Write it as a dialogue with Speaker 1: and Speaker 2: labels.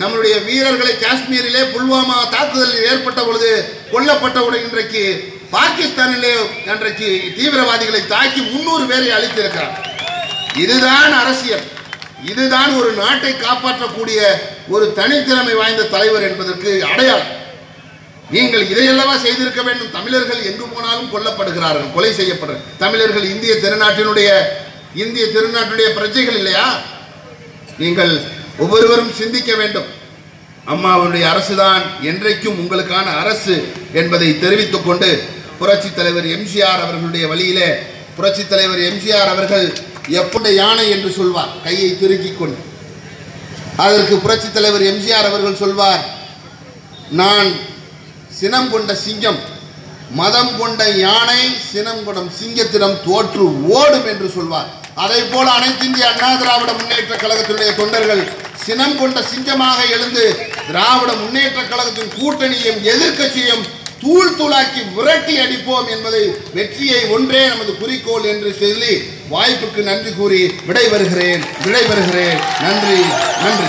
Speaker 1: நம்மளுடைய வீரர்களை காஷ்மீரிலே புல்வாமா தாக்குதலில் ஏற்பட்ட பொழுது கொல்லப்பட்டவுடன் இன்றைக்கு பாகிஸ்தானிலே அன்றைக்கு தீவிரவாதிகளை தாக்கி முன்னூறு பேரை அழித்திருக்கிறார். இதுதான் அரசியல். இதுதான் ஒரு நாட்டை காப்பாற்றக்கூடிய ஒரு தனித்திறமை வாய்ந்த தலைவர் என்பதற்கு அடையாளம். நீங்கள் இதையல்லவா செய்திருக்க வேண்டும். தமிழர்கள் எங்கு போனாலும் கொல்லப்படுகிறார்கள் கொலை செய்யப்படுற தமிழர்கள் இந்திய திருநாட்டினுடைய இந்திய திருநாட்டினுடைய பிரஜைகள் இல்லையா? நீங்கள் ஒவ்வொருவரும் சிந்திக்க வேண்டும். அம்மாவுடைய அரசுதான் என்றைக்கும் உங்களுக்கான அரசு என்பதை தெரிவித்துக் கொண்டு புரட்சி தலைவர் எம்ஜிஆர் அவர்களுடைய வழியிலே புரட்சி தலைவர் எம்ஜிஆர் அவர்கள் எப்படி யானை என்று சொல்வார் கையை திருக்கிக் கொண்டு. அதற்கு புரட்சி தலைவர் எம்ஜிஆர் அவர்கள் சொல்வார் நான் சினம் கொண்ட சிங்கம் மதம் கொண்ட யானை சினம் கொண்ட சிங்கத்திடம் தோற்று ஓடும் என்று சொல்வார். அதை போல அனைத்து இந்திய அண்ணா திராவிட முன்னேற்ற கழகத்தினுடைய தொண்டர்கள் சினம் கொண்ட சிங்கமாக எழுந்து திராவிட முன்னேற்ற கழகத்தின் கூட்டணியும் எதிர்க்கட்சியும் தூள் தூளாக்கி விரட்டி அடிப்போம் என்பதை வெற்றியை ஒன்றே நமது குறிக்கோள் என்று சொல்லி வாய்ப்புக்கு நன்றி கூறி விடைபெறுகிறேன். விடைபெறுகிறேன். நன்றி. நன்றி.